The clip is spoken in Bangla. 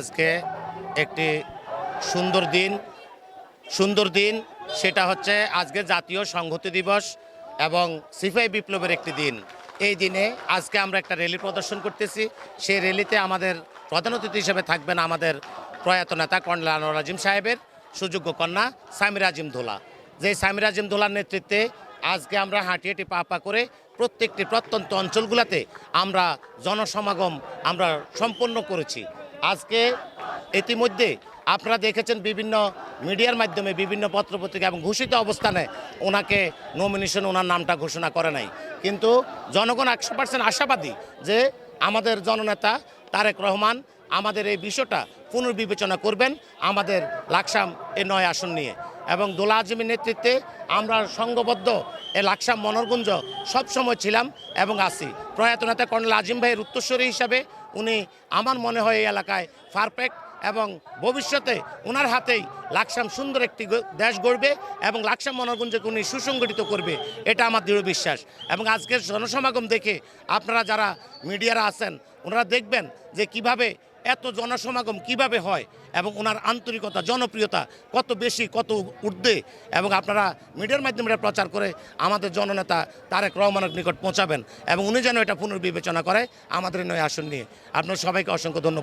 আজকে একটি সুন্দর দিন। সুন্দর দিন, সেটা হচ্ছে আজকে জাতীয় সংহতি দিবস এবং সিপাহি বিপ্লবের একটি দিন। এই দিনে আজকে আমরা একটা র্যালি প্রদর্শন করতেছি। সেই র্যালিতে আমাদের প্রধান অতিথি হিসেবে থাকবেন আমাদের প্রয়াত নেতা কর্নেল আনোয়ার আজিম সাহেবের সুযোগ্য কন্যা সামির আজিম ধোলা। যে সামির আজিম ধোলার নেতৃত্বে আজকে আমরা হাঁটি হাঁটি পা পা করে প্রত্যেকটি প্রত্যন্ত অঞ্চলগুলোতে আমরা জনসমাগম আমরা সম্পন্ন করেছি। আজকে ইতিমধ্যে আপনারা দেখেছেন বিভিন্ন মিডিয়ার মাধ্যমে বিভিন্ন পত্রপত্রিকা এবং ঘোষিত অবস্থানে ওনাকে নমিনেশন ওনার নামটা ঘোষণা করে নাই। কিন্তু জনগণ একশো পার্সেন্ট আশাবাদী যে আমাদের জননেতা তারেক রহমান আমাদের এই বিষয়টা পুনর্বিবেচনা করবেন, আমাদের লাকসাম এ নয় আসন নিয়ে। এবং দোলা আজিমের নেতৃত্বে আমরা সংঘবদ্ধ এ লাকসাম মনোরগুঞ্জ সবসময় ছিলাম এবং আছি। প্রয়াত নেতা কর্নেল আজিম ভাইয়ের উত্তরস্বরী হিসাবে উনি আমার মনে হয় এই এলাকায় পারফেক্ট এবং ভবিষ্যতে ওনার হাতেই লাকসাম সুন্দর একটি দেশ গড়বে এবং লাকসাম মনোরঞ্জনকে উনি সুসংগঠিত করবে, এটা আমার দৃঢ় বিশ্বাস। এবং আজকের জনসমাগম দেখে আপনারা যারা মিডিয়ারা আছেন, ওনারা দেখবেন যে কীভাবে এত জনসমাগম কীভাবে হয় এবং ওনার আন্তরিকতা, জনপ্রিয়তা কত বেশি, কত ঊর্ধ্বে এবং আপনারা মিডিয়ার মাধ্যমে প্রচার করে আমাদের জননেতা তারেক রহমানের নিকট পৌঁছাবেন এবং উনি যেন এটা পুনর্বিবেচনা করে আমাদের নয় আসন নিয়ে। আপনার সবাইকে অসংখ্য ধন্যবাদ।